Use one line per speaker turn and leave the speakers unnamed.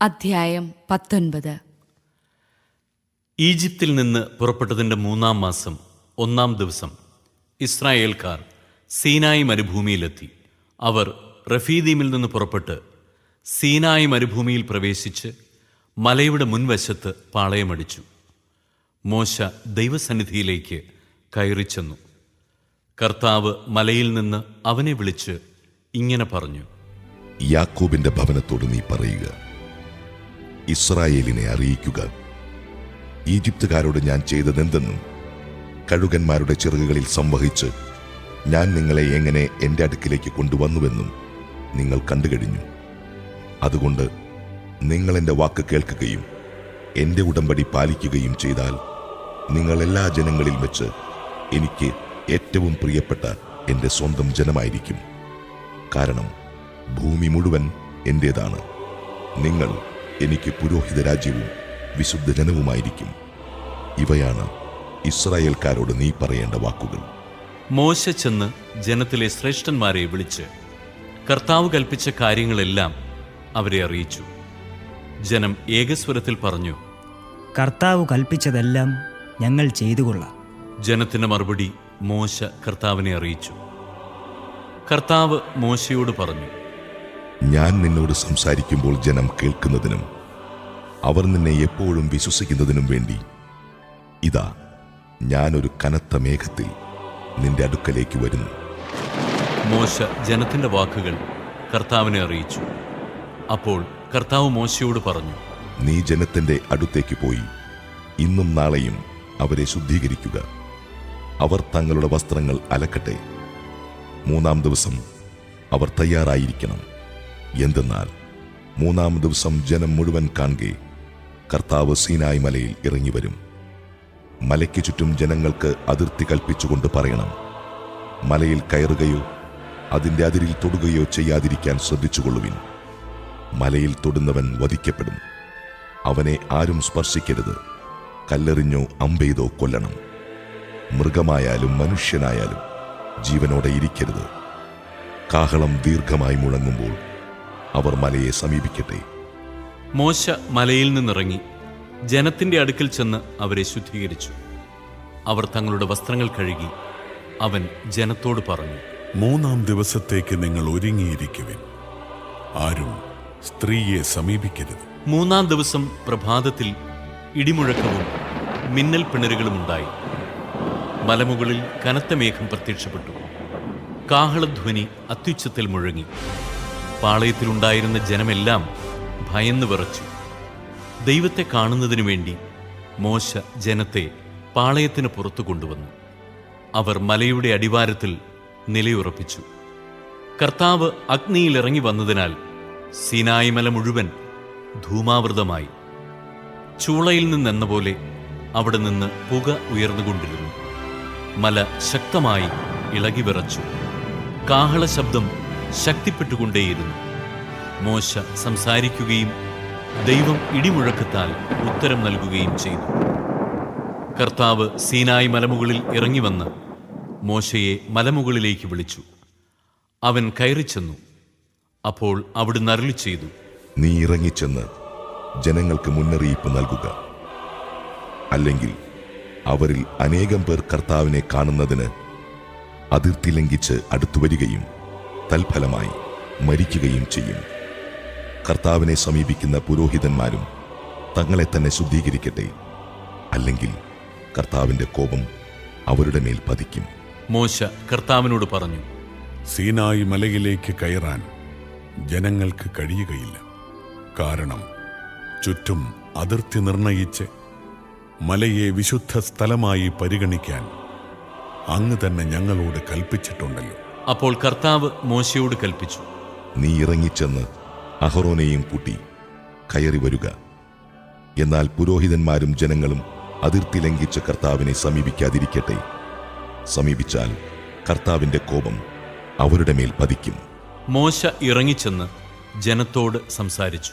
അധ്യായം പത്തൊൻപത്.
ഈജിപ്തിൽ നിന്ന് പുറപ്പെട്ടതിന്റെ മൂന്നാം മാസം ഒന്നാം ദിവസം ഇസ്രായേൽക്കാർ സീനായി മരുഭൂമിയിലെത്തി. അവർ റഫീദീമിൽ നിന്ന് പുറപ്പെട്ട് സീനായി മരുഭൂമിയിൽ പ്രവേശിച്ച് മലയുടെ മുൻവശത്ത് പാളയമടിച്ചു മോശ ദൈവസന്നിധിയിലേക്ക് കയറിച്ചെന്നു കർത്താവ് മലയിൽ നിന്ന് അവനെ വിളിച്ച് ഇങ്ങനെ പറഞ്ഞു
യാക്കോബിന്റെ ഭവനത്തോട് നീ പറയുക ഇസ്രായേലിനെ അറിയിക്കുക. ഈജിപ്തുകാരോട് ഞാൻ ചെയ്തതെന്തെന്നും കഴുകന്മാരുടെ ചിറകുകളിൽ സംവഹിച്ച് ഞാൻ നിങ്ങളെ എങ്ങനെ എന്റെ അടുക്കിലേക്ക് കൊണ്ടുവന്നുവെന്നും നിങ്ങൾ കണ്ടുകഴിഞ്ഞു. അതുകൊണ്ട് നിങ്ങൾ എന്റെ വാക്ക് കേൾക്കുകയും എന്റെ ഉടമ്പടി പാലിക്കുകയും ചെയ്താൽ നിങ്ങൾ എല്ലാ ജനങ്ങളിൽ വെച്ച് എനിക്ക് ഏറ്റവും പ്രിയപ്പെട്ട എന്റെ സ്വന്തം ജനമായിരിക്കും. കാരണം ഭൂമി മുഴുവൻ എന്റേതാണ് നിങ്ങൾ എനിക്ക് പുരോഹിത രാജ്യവും വിശുദ്ധ ജനവുമായിരിക്കും. ഇവയാണ് ഇസ്രായേൽക്കാരോട് നീ പറയേണ്ട വാക്കുകൾ.
മോശ ചെന്ന് ജനത്തിലെ ശ്രേഷ്ഠന്മാരെ വിളിച്ച് കർത്താവ് കൽപ്പിച്ച കാര്യങ്ങളെല്ലാം അവരെ അറിയിച്ചു. ജനം ഏകസ്വരത്തിൽ പറഞ്ഞു
കർത്താവ് കൽപ്പിച്ചതെല്ലാം ഞങ്ങൾ ചെയ്തുകൊള്ളാം.
ജനത്തിന്റെ മറുപടി മോശ കർത്താവിനെ അറിയിച്ചു. കർത്താവ് മോശയോട് പറഞ്ഞു
ഞാൻ നിന്നോട് സംസാരിക്കുമ്പോൾ ജനം കേൾക്കുന്നതിനും അവർ നിന്നെ എപ്പോഴും വിശ്വസിക്കുന്നതിനും വേണ്ടി. ഇതാ ഞാനൊരു കനത്ത മേഘത്തിൽ നിന്റെ അടുക്കലേക്ക് വരുന്നു.
മോശ ജനത്തിന്റെ വാക്കുകൾ കർത്താവിനെ അറിയിച്ചു. അപ്പോൾ കർത്താവ് മോശയോട് പറഞ്ഞു
നീ ജനത്തിന്റെ അടുത്തേക്ക് പോയി. ഇന്നും നാളെയും അവരെ ശുദ്ധീകരിക്കുക. അവർ തങ്ങളുടെ വസ്ത്രങ്ങൾ അലക്കട്ടെ. മൂന്നാം ദിവസം അവർ തയ്യാറായിരിക്കണം. എന്തെന്നാൽ മൂന്നാം ദിവസം ജനം മുഴുവൻ കാണുകെ കർത്താവ് സീനായ് മലയിൽ ഇറങ്ങി വരും മലയ്ക്ക് ചുറ്റും ജനങ്ങൾക്ക് അതിർത്തി കൽപ്പിച്ചുകൊണ്ട് പറയണം മലയിൽ കയറുകയോ അതിന്റെ അതിരിൽ തൊടുകയോ ചെയ്യാതിരിക്കാൻ ശ്രദ്ധിച്ചുകൊള്ളുവിൻ. മലയിൽ തൊടുന്നവൻ വധിക്കപ്പെടും. അവനെ ആരും സ്പർശിക്കരുത്. കല്ലെറിഞ്ഞോ അമ്പെയ്തോ കൊല്ലണം. മൃഗമായാലും മനുഷ്യനായാലും ജീവനോടെ ഇരിക്കരുത്. കാഹളം ദീർഘമായി മുഴങ്ങുമ്പോൾ അവർ മലയെ സമീപിക്കട്ടെ.
മോശ മലയിൽ നിന്നിറങ്ങി ജനത്തിന്റെ അടുക്കൽ ചെന്ന് അവരെ ശുദ്ധീകരിച്ചു. അവർ തങ്ങളുടെ വസ്ത്രങ്ങൾ കഴുകി അവൻ ജനത്തോട് പറഞ്ഞു
മൂന്നാം ദിവസത്തേക്ക് നിങ്ങൾ ഒരുങ്ങിയിരിക്കുവിൻ. ആരും സ്ത്രീയെ സമീപിക്കരുത്.
മൂന്നാം ദിവസം പ്രഭാതത്തിൽ ഇടിമുഴക്കവും മിന്നൽ പിണരുകളും ഉണ്ടായി. മലമുകളിൽ കനത്ത മേഘം പ്രത്യക്ഷപ്പെട്ടു. കാഹളധ്വനി അത്യുച്ചത്തിൽ മുഴങ്ങി. പാളയത്തിലുണ്ടായിരുന്ന ജനമെല്ലാം ഭയന്നു വിറച്ചു. ദൈവത്തെ കാണുന്നതിനു വേണ്ടി മോശ ജനത്തെ പാളയത്തിന് പുറത്തു കൊണ്ടുവന്നു. അവർ മലയുടെ അടിവാരത്തിൽ നിലയുറപ്പിച്ചു. കർത്താവ് അഗ്നിയിൽ ഇറങ്ങി വന്നതിനാൽ സീനായി മല മുഴുവൻ ധൂമാവൃതമായി. ചൂളയിൽ നിന്നെന്ന പോലെ അവിടെ നിന്ന് പുക ഉയർന്നുകൊണ്ടിരുന്നു. മല ശക്തമായി ഇളകി വിറച്ചു കാഹള ശബ്ദം ശക്തിപ്പെട്ടുകൊണ്ടേയിരുന്നു. മോശ സംസാരിക്കുകയും ദൈവം ഇടിമുഴക്കത്താൽ ഉത്തരം നൽകുകയും ചെയ്തു. കർത്താവ് സീനായി മലമുകളിൽ ഇറങ്ങി വന്ന് മോശയെ മലമുകളിലേക്ക് വിളിച്ചു. അവൻ കയറിച്ചെന്നു അപ്പോൾ അവിടുന്ന് അരളി ചെയ്തു.
നീ ഇറങ്ങിച്ചെന്ന് ജനങ്ങൾക്ക് മുന്നറിയിപ്പ് നൽകുക. അല്ലെങ്കിൽ അവരിൽ അനേകം പേർ കർത്താവിനെ കാണുന്നതിന് അതിർത്തി ലംഘിച്ച് അടുത്തു വരികയും തൽഫലമായി മരിക്കുകയും ചെയ്യും. കർത്താവിനെ സമീപിക്കുന്ന പുരോഹിതന്മാരും തങ്ങളെ തന്നെ ശുദ്ധീകരിക്കട്ടെ. അല്ലെങ്കിൽ കർത്താവിന്റെ കോപം അവരുടെ മേൽ പതിക്കും.
മോശ കർത്താവിനോട് പറഞ്ഞു
സീനായി മലയിലേക്ക് കയറാൻ ജനങ്ങൾക്ക് കഴിയുകയില്ല. കാരണം ചുറ്റും അതിർത്തി നിർണയിച്ച് മലയെ വിശുദ്ധ സ്ഥലമായി പരിഗണിക്കാൻ അങ്ങ് തന്നെ ഞങ്ങളോട് കൽപ്പിച്ചിട്ടുണ്ടല്ലോ.
അപ്പോൾ കർത്താവ് മോശയോട് കൽപ്പിച്ചു
നീ ഇറങ്ങിച്ചെന്ന് അഹറോനെയും കൂട്ടി കയറി വരുക. എന്നാൽ പുരോഹിതന്മാരും ജനങ്ങളും അതിർത്തി ലംഘിച്ച് കർത്താവിനെ സമീപിക്കാതിരിക്കട്ടെ. സമീപിച്ചാൽ കർത്താവിന്റെ കോപം അവരുടെ മേൽ പതിക്കും.
മോശ ഇറങ്ങിച്ചെന്ന് ജനത്തോട് സംസാരിച്ചു.